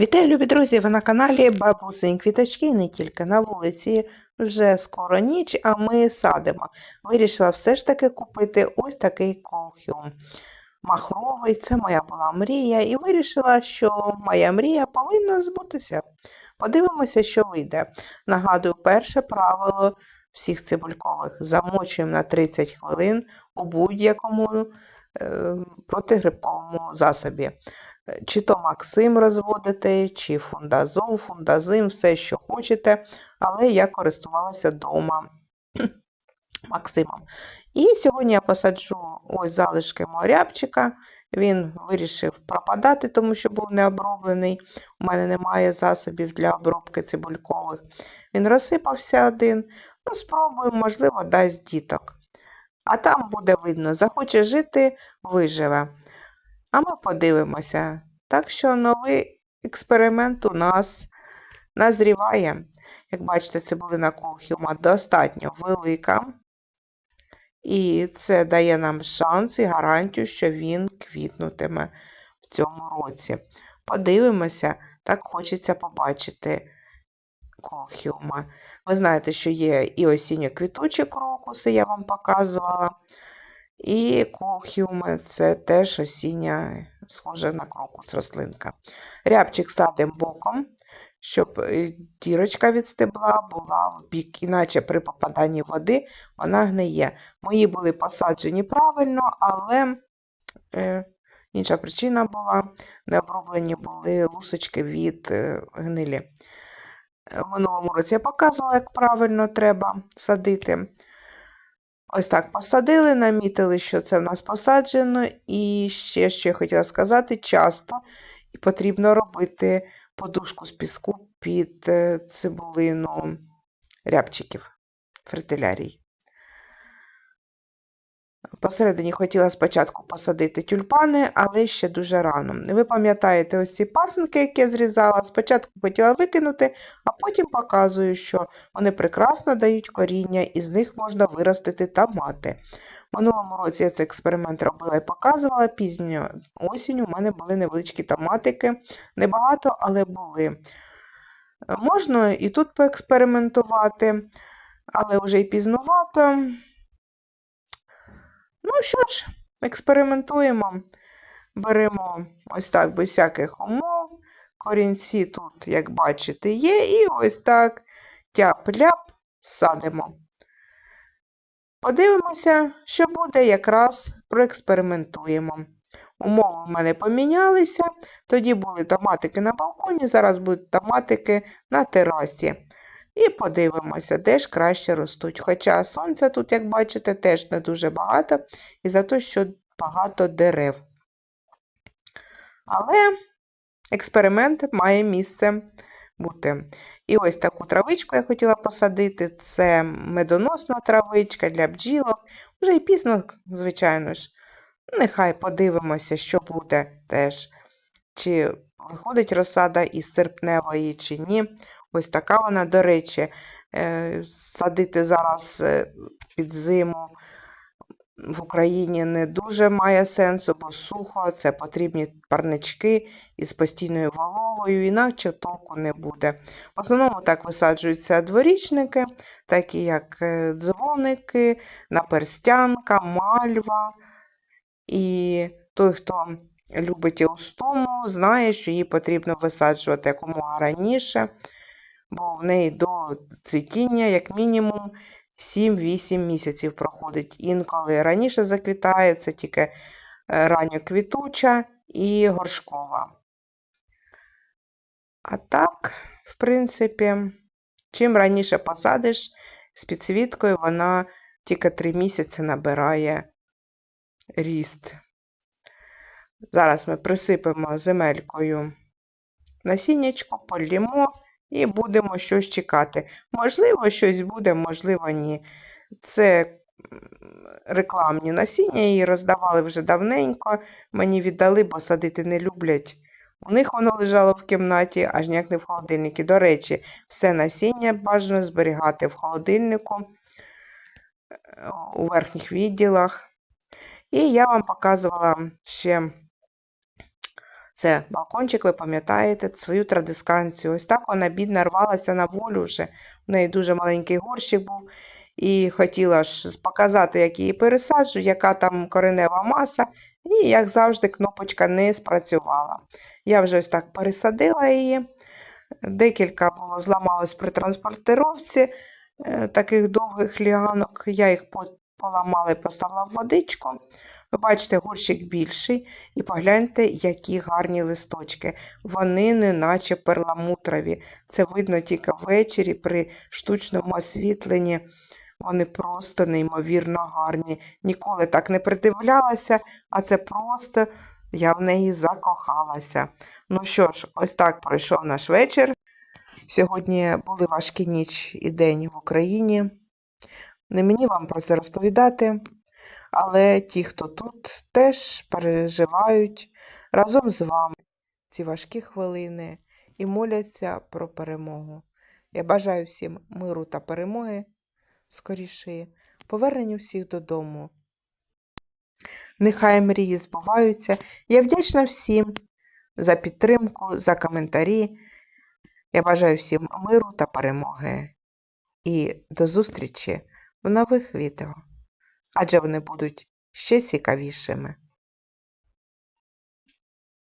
Вітаю, любі друзі! Ви на каналі Бабусин Квіточки не тільки на вулиці. Вже скоро ніч, а ми садимо. Вирішила все ж таки купити ось такий колхіум. Махровий, це моя була мрія, і вирішила, що моя мрія повинна збутися. Подивимося, що вийде. Нагадую, перше правило всіх цибулькових. Замочуємо на 30 хвилин у будь-якому е, протигриповому засобі чи то Максим розводите, чи фундазол, фундазим, все, що хочете, але я користувалася вдома Максимом. І сьогодні я посаджу ось залишки мого рябчика. Він вирішив пропадати, тому що був не оброблений. У мене немає засобів для обробки цибулькових. Він розсипався один. Ну, спробуємо, можливо, дасть діток. А там буде видно, захоче жити, виживе. А ми подивимося. Так що новий експеримент у нас назріває. Як бачите, цибулина колхіума достатньо велика. І це дає нам шанс і гарантію, що він квітнутиме в цьому році. Подивимося, так хочеться побачити колхіума. Ви знаєте, що є і осінньо-квітучі крокуси, я вам показувала. І колхіуми це теж осіння, схожа на крокус рослинка. Рябчик садимо боком, щоб дірочка від стебла була в бік, іначе при попаданні води вона гниє. Мої були посаджені правильно, але е, інша причина була, не оброблені були лусочки від е, гнилі. В минулому році я показувала, як правильно треба садити. Ось так посадили, намітили, що це в нас посаджено, і ще, що я хотіла сказати, часто і потрібно робити подушку з піску під е, цибулину рябчиків, фритилярій. Посередині хотіла спочатку посадити тюльпани, але ще дуже рано. Ви пам'ятаєте ось ці пасенки, які я зрізала. Спочатку хотіла викинути, а потім показую, що вони прекрасно дають коріння, і з них можна виростити томати. Минулому році я цей експеримент робила і показувала. Пізньо осінню у мене були невеличкі томатики. Небагато, але були. Можна і тут поекспериментувати, але вже і пізнувато. Ну що ж, експериментуємо. Беремо ось так без всяких умов. Корінці тут, як бачите, є, і ось так тяп-ляп садимо. Подивимося, що буде, якраз проекспериментуємо. Умови в мене помінялися. Тоді були томатики на балконі, зараз будуть томатики на терасі. І подивимося, де ж краще ростуть. Хоча сонця тут, як бачите, теж не дуже багато, і за те, що багато дерев. Але експеримент має місце бути. І ось таку травичку я хотіла посадити. Це медоносна травичка для бджілок. Вже і пізно, звичайно ж. Нехай подивимося, що буде теж. Чи виходить розсада із серпневої, чи ні. Ось така вона, до речі, е, садити зараз е, під зиму в Україні не дуже має сенсу, бо сухо, це потрібні парнички із постійною вологою, інакше толку не буде. В основному так висаджуються дворічники, такі як е, дзвоники, наперстянка, мальва. І той, хто любить еустому, знає, що її потрібно висаджувати якомога раніше бо в неї до цвітіння, як мінімум, 7-8 місяців проходить. Інколи раніше заквітає, це тільки е, ранньоквітуча і горшкова. А так, в принципі, чим раніше посадиш, з підсвіткою вона тільки 3 місяці набирає ріст. Зараз ми присипемо земелькою насіннячко, полімо і будемо щось чекати. Можливо, щось буде, можливо, ні. Це рекламні насіння, її роздавали вже давненько, мені віддали, бо садити не люблять. У них воно лежало в кімнаті, аж ніяк не в холодильнику. До речі, все насіння бажано зберігати в холодильнику, у верхніх відділах. І я вам показувала ще Це балкончик, ви пам'ятаєте, свою традисканцію. Ось так вона бідна рвалася на волю вже. У неї дуже маленький горщик був. І хотіла ж показати, як її пересаджу, яка там коренева маса. І, як завжди, кнопочка не спрацювала. Я вже ось так пересадила її. Декілька було зламалось при транспортировці е, таких довгих ліанок. Я їх по- поламала і поставила в водичку. Ви бачите, горщик більший. І погляньте, які гарні листочки. Вони не наче перламутрові. Це видно тільки ввечері при штучному освітленні. Вони просто неймовірно гарні. Ніколи так не придивлялася, а це просто я в неї закохалася. Ну що ж, ось так пройшов наш вечір. Сьогодні були важкі ніч і день в Україні. Не мені вам про це розповідати, але ті, хто тут, теж переживають разом з вами ці важкі хвилини і моляться про перемогу. Я бажаю всім миру та перемоги скоріше, повернення всіх додому. Нехай мрії збуваються. Я вдячна всім за підтримку, за коментарі. Я бажаю всім миру та перемоги. І до зустрічі в нових відео, адже вони будуть ще цікавішими.